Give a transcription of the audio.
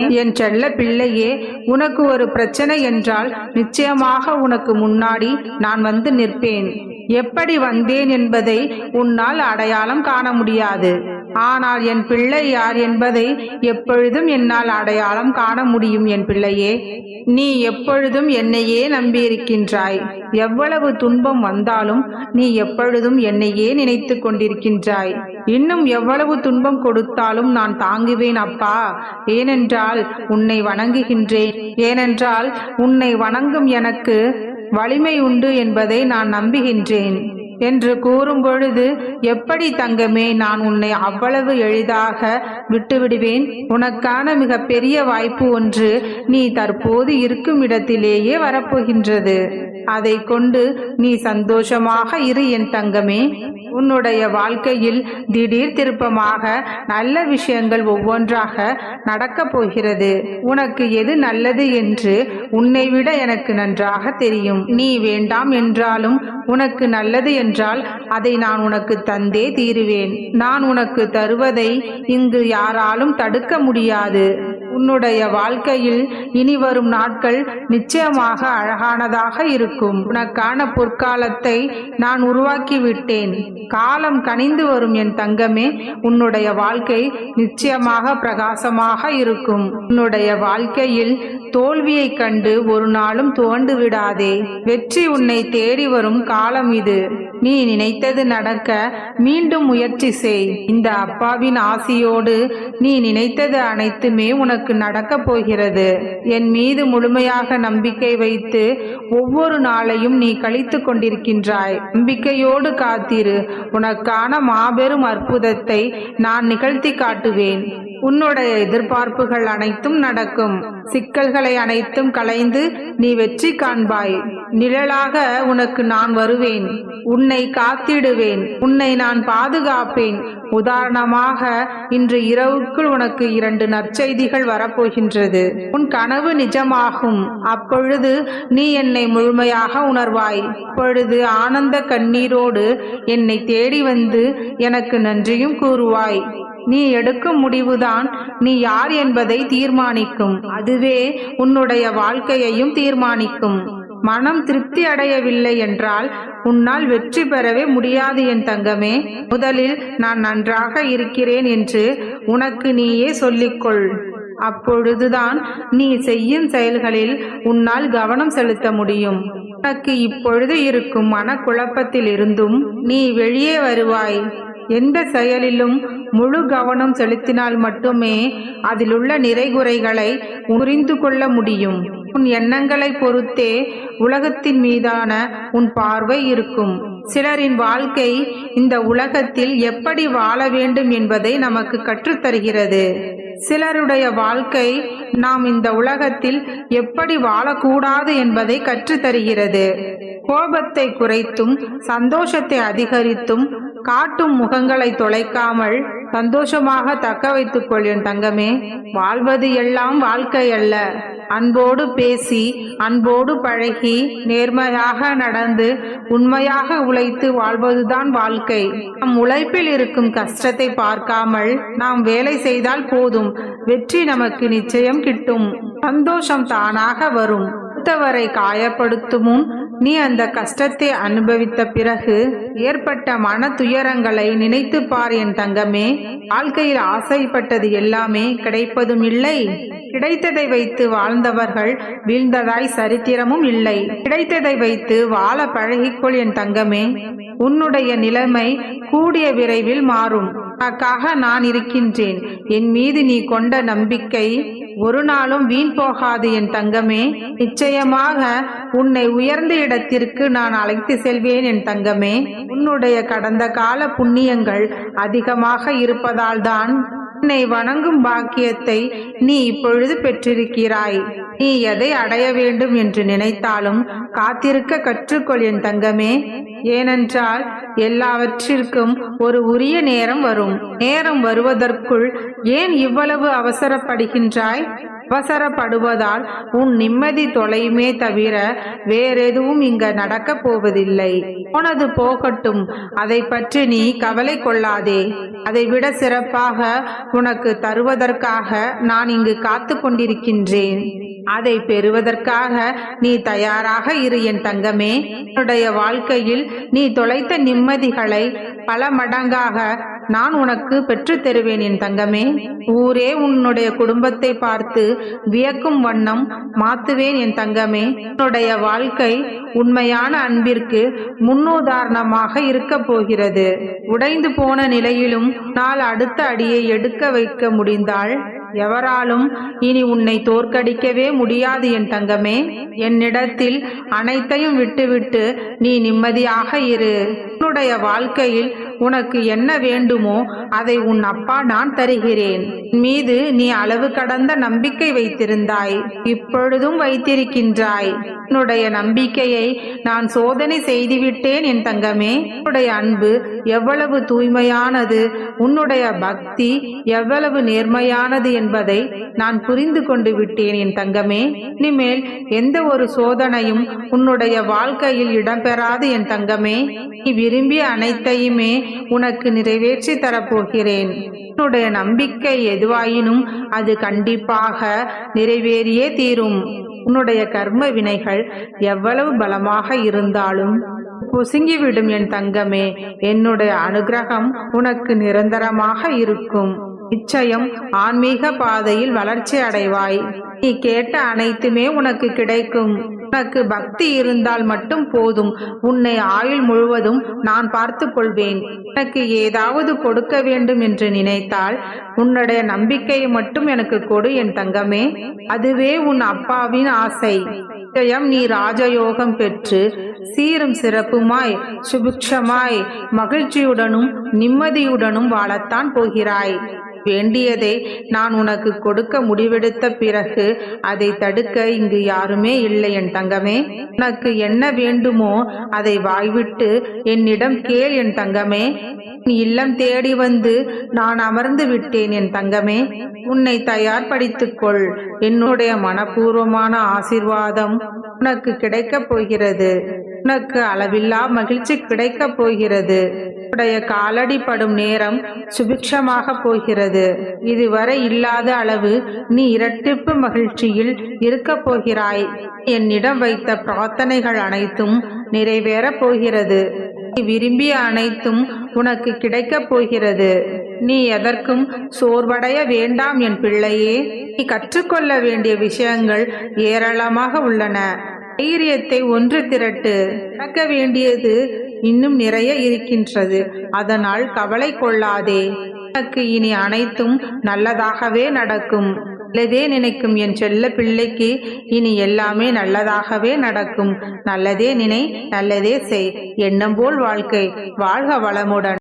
என் செல்ல பிள்ளையே உனக்கு ஒரு பிரச்சனை என்றால் நிச்சயமாக உனக்கு முன்னாடி நான் வந்து நிற்பேன். எப்படி வந்தேன் என்பதை உன்னால் அடையாளம் காண முடியாது. ஆனால் என் பிள்ளை யார் என்பதை எப்பொழுதும் என்னால் அடையாளம் காண முடியும் என் பிள்ளையே. நீ எப்பொழுதும் என்னையே நம்பியிருக்கின்றாய். எவ்வளவு துன்பம் வந்தாலும் நீ எப்பொழுதும் என்னையே நினைத்து கொண்டிருக்கின்றாய். இன்னும் எவ்வளவு துன்பம் கொடுத்தாலும் நான் தாங்குவேன் அப்பா. ஏனென்றால் உன்னை வணங்குகின்றேன். ஏனென்றால் உன்னை வணங்கும் எனக்கு வலிமை உண்டு என்பதை நான் நம்புகின்றேன். என்று கூறும் பொழுது எப்படி தங்கமே நான் உன்னை அவ்வளவு எளிதாக விட்டுவிடுவேன்? உனக்கான மிக பெரிய வாய்ப்பு ஒன்று நீ தற்போது இருக்கும் இடத்திலேயே வரப்போகின்றது. அதை கொண்டு நீ சந்தோஷமாக இரு என் தங்கமே. உன்னுடைய வாழ்க்கையில் திடீர் திருப்பமாக நல்ல விஷயங்கள் ஒவ்வொன்றாக நடக்கப் போகிறது. உனக்கு எது நல்லது என்று உன்னை விட எனக்கு நன்றாக தெரியும். நீ வேண்டாம் என்றாலும் உனக்கு நல்லது என்றால் அதை நான் உனக்கு தந்தே தீருவேன். நான் உனக்கு தருவதை இங்கு யாராலும் தடுக்க முடியாது. உன்னுடைய வாழ்க்கையில் இனி வரும் நாட்கள் நிச்சயமாக அழகானதாக இருக்கும். உனக்கான பொற்காலத்தை நான் உருவாக்கிவிட்டேன். காலம் கனிந்து வரும் என் தங்கமே உன்னுடைய வாழ்க்கை நிச்சயமாக பிரகாசமாக இருக்கும். உன்னுடைய வாழ்க்கையில் தோல்வியை கண்டு ஒரு நாளும் துவண்டு விடாதே. வெற்றி உன்னை தேடி வரும் காலம் இது. நீ நினைத்தது நடக்க மீண்டும் முயற்சி செய். இந்த அப்பாவின் ஆசியோடு நீ நினைத்தது அனைத்துமே உனக்கு நடக்கப் போகிறது. என் மீது முழுமையாக நம்பிக்கை வைத்து ஒவ்வொரு நாளையும் நீ கழித்து கொண்டிருக்கின்றாய். நம்பிக்கையோடு காத்திரு. உனக்கான மாபெரும் அற்புதத்தை நான் நிகழ்த்தி காட்டுவேன். உன்னுடைய எதிர்பார்ப்புகள் அனைத்தும் நடக்கும். சிக்கல்களை அனைத்தும் களைந்து நீ வெற்றி காண்பாய். நிழலாக உனக்கு நான் வருவேன். உன்னை காத்திடுவேன். உன்னை நான் பாதுகாப்பேன். உதாரணமாக இன்று இரவுக்குள் உனக்கு இரண்டு நற்செய்திகள் வரப்போகின்றது. உன் கனவு நிஜமாகும். அப்பொழுது நீ என்னை முழுமையாக உணர்வாய். அப்பொழுது ஆனந்த கண்ணீரோடு என்னை தேடி வந்து எனக்கு நன்றியும் கூறுவாய். நீ எடுக்கும் முடிவுதான் நீ யார் என்பதை தீர்மானிக்கும். அதுவே உன்னுடைய வாழ்க்கையையும் தீர்மானிக்கும். மனம் திருப்தி அடையவில்லை என்றால் உன்னால் வெற்றி பெறவே முடியாது என் தங்கமே. முதலில் நான் நன்றாக இருக்கிறேன் என்று உனக்கு நீயே சொல்லிக்கொள். அப்பொழுதுதான் நீ செய்யும் செயல்களில் உன்னால் கவனம் செலுத்த முடியும். உனக்கு இப்பொழுது இருக்கும் மனக்குழப்பத்தில் இருந்தும் நீ வெளியே வருவாய். எந்த செயலிலும் முழு கவனம் செலுத்தினால் மட்டுமே அதிலுள்ள நிறைகுறைகளை புரிந்து கொள்ள முடியும். உன் எண்ணங்களை பொறுத்தே உலகத்தின் மீதான உன் பார்வை இருக்கும். சிலரின் வாழ்க்கை இந்த உலகத்தில் எப்படி வாழ வேண்டும் என்பதை நமக்கு கற்றுத்தருகிறது. சிலருடைய வாழ்க்கை நாம் இந்த உலகத்தில் எப்படி வாழக்கூடாது என்பதை கற்றுத்தருகிறது. கோபத்தை குறைத்தும் சந்தோஷத்தை அதிகரித்தும் காட்டும் முகங்களை தொலைக்காமல் சந்தோஷமாக தக்க வைத்துக் கொள்ளும் என் தங்கமே. வாழ்வது எல்லாம் வாழ்க்கை அல்ல. அன்போடு பேசி அன்போடு பழகி நேர்மையாக நடந்து உண்மையாக உழைத்து வாழ்வதுதான் வாழ்க்கை. நம் உழைப்பில் இருக்கும் கஷ்டத்தை பார்க்காமல் நாம் வேலை செய்தால் போதும். வெற்றி நமக்கு நிச்சயம் கிட்டும். சந்தோஷம் தானாக வரும். அடுத்தவரை காயப்படுத்தும் முன் நீ அந்த கஷ்டத்தை அனுபவித்த பிறகு ஏற்பட்ட மன துயரங்களை நினைத்து பார் என் தங்கமே. வாழ்க்கையில் ஆசைப்பட்டது எல்லாமே கிடைப்பதும் இல்லை. கிடைத்ததை வைத்து வாழ்ந்தவர்கள் வீழ்ந்ததாய் சரித்திரமும் இல்லை. கிடைத்ததை வைத்து வாழ பழகிக்கொள் என் தங்கமே. உன்னுடைய நிலைமை கூடிய விரைவில் மாறும். உனக்காக நான் இருக்கின்றேன். என் மீது நீ கொண்ட நம்பிக்கை ஒரு நாளும் வீண் போகாது என் தங்கமே. நிச்சயமாக உன்னை உயர்ந்த இடத்திற்கு நான் அழைத்து செல்வேன் என் தங்கமே. உன்னுடைய கடந்த கால புண்ணியங்கள் அதிகமாக இருப்பதால் தான் உன்னை வணங்கும் பாக்கியத்தை நீ இப்பொழுது பெற்றிருக்கிறாய். நீ எதை அடைய வேண்டும் என்று நினைத்தாலும் காத்திருக்க கற்றுக்கொள் என் தங்கமே. ஏனென்றால் எல்லாவற்றிற்கும் ஒரு உரிய நேரம் வரும். நேரம் வருவதற்குள் ஏன் இவ்வளவு அவசரப்படுகின்றாய்? அவசரப்படுவதால் உன் நிம்மதி தொலையுமே தவிர வேறெதுவும் இங்க நடக்கப் போவதில்லை. உனது போகட்டும். அதை பற்றி நீ கவலை கொள்ளாதே. அதைவிட சிறப்பாக உனக்கு தருவதற்காக நான் இங்கு காத்து கொண்டிருக்கின்றேன். அதை பெறுவதற்காக நீ தயாராக இரு என் தங்கமே. உன்னுடைய வாழ்க்கையில் நீ தொலைத்த நிம்மதிகளை பல மடங்காக நான் உனக்கு பெற்றுத் தருவேன் என் தங்கமே. ஊரே உன்னுடைய குடும்பத்தை பார்த்து வியக்கும் வண்ணம் மாத்துவேன் என் தங்கமே. உன்னுடைய வாழ்க்கை உண்மையான அன்பிற்கு முன்னுதாரணமாக இருக்க போகிறது. உடைந்து போன நிலையிலும் நாள் அடுத்த அடியை எடுக்க வைக்க முடிந்தால் எவராலும் இனி உன்னை தோற்கடிக்கவே முடியாது என் தங்கமே. என்னிடத்தில் அனைத்தையும் விட்டுவிட்டு நீ நிம்மதியாக இரு. உன்னுடைய வாழ்க்கையில் உனக்கு என்ன வேண்டுமோ அதை உன் அப்பா நான் தருகிறேன். மீது நீ அளவு கடந்த நம்பிக்கை வைத்திருந்தாய். இப்பொழுதும் வைத்திருக்கின்றாய். உன்னுடைய நம்பிக்கையை நான் சோதனை செய்துவிட்டேன் என் தங்கமே. உன்னுடைய அன்பு எவ்வளவு தூய்மையானது. உன்னுடைய பக்தி எவ்வளவு நேர்மையானது என்பதை நான் புரிந்து கொண்டு விட்டேன் என் தங்கமே. இனிமேல் எந்த ஒரு சோதனையும் உன்னுடைய வாழ்க்கையில் இடம்பெறாது என் தங்கமே. நீ விரும்பிய அனைத்தையுமே உனக்கு நிறைவேற்றி தரப்போகிறேன். உன்னுடைய நம்பிக்கை எதுவாயினும் அது கண்டிப்பாக நிறைவேறியே தீரும். உன்னுடைய கர்ம வினைகள் எவ்வளவு பலமாக இருந்தாலும் பொசுங்கிவிடும் என் தங்கமே. என்னுடைய அனுகிரகம் உனக்கு நிரந்தரமாக இருக்கும். நிச்சயம் ஆன்மீக பாதையில் வளர்ச்சி அடைவாய். நீ கேட்ட அனைத்துமே உனக்கு கிடைக்கும். உனக்கு பக்தி இருந்தால் மட்டும் போதும். உன்னை ஆயுள் முழுவதும் நான் பார்த்துக் கொள்வேன். உனக்கு ஏதாவது கொடுக்க வேண்டும் என்று நினைத்தால் உன்னுடைய நம்பிக்கையை மட்டும் எனக்கு கொடு என் தங்கமே. அதுவே உன் அப்பாவின் ஆசை. நிச்சயம் நீ ராஜயோகம் பெற்று சீரும் சிறப்புமாய் சுபிக்ஷமாய் மகிழ்ச்சியுடனும் நிம்மதியுடனும் வாழத்தான் போகிறாய். வேண்டியதை நான் உனக்கு கொடுக்க முடிவெடுத்த பிறகு அதை தடுக்க இங்கு யாருமே இல்லை என் தங்கமே. உனக்கு என்ன வேண்டுமோ அதை வாய்விட்டு என்னிடம் கேள் என் தங்கமே. நீ இல்லம் தேடி வந்து நான் அமர்ந்து விட்டேன் என் தங்கமே. உன்னை தயார்படுத்திக் கொள் என்னுடைய மனப்பூர்வமான ஆசிர்வாதம் உனக்கு கிடைக்கப் போகிறது. உனக்கு அளவில்லா மகிழ்ச்சி கிடைக்கப் போகிறது. உடைய காலடி படும் நேரம் சுபிக்ஷமாக போகிறது. இதுவரை இல்லாத அளவு நீ இரட்டிப்பு மகிழ்ச்சியில் இருக்கப் போகிறாய். என்னிடம் வைத்த பிரார்த்தனைகள் அனைத்தும் நிறைவேறப் போகிறது. நீ விரும்பிய அனைத்தும் உனக்கு கிடைக்கப் போகிறது. நீ எதற்கும் சோர்வடைய வேண்டாம் என் பிள்ளையே. நீ கற்றுக்கொள்ள வேண்டிய விஷயங்கள் ஏராளமாக உள்ளன. தைரியத்தை ஒன்று திரட்டு. நடக்க வேண்டியது இன்னும் நிறைய இருக்கின்றது. அதனால் கவலை கொள்ளாதே. உனக்கு இனி அனைத்தும் நல்லதாகவே நடக்கும். நல்லதே நினைக்கும் என் செல்ல பிள்ளைக்கு இனி எல்லாமே நல்லதாகவே நடக்கும். நல்லதே நினை நல்லதே செய். எண்ணம் போல் வாழ்க்கை. வாழ்க வளமுடன்.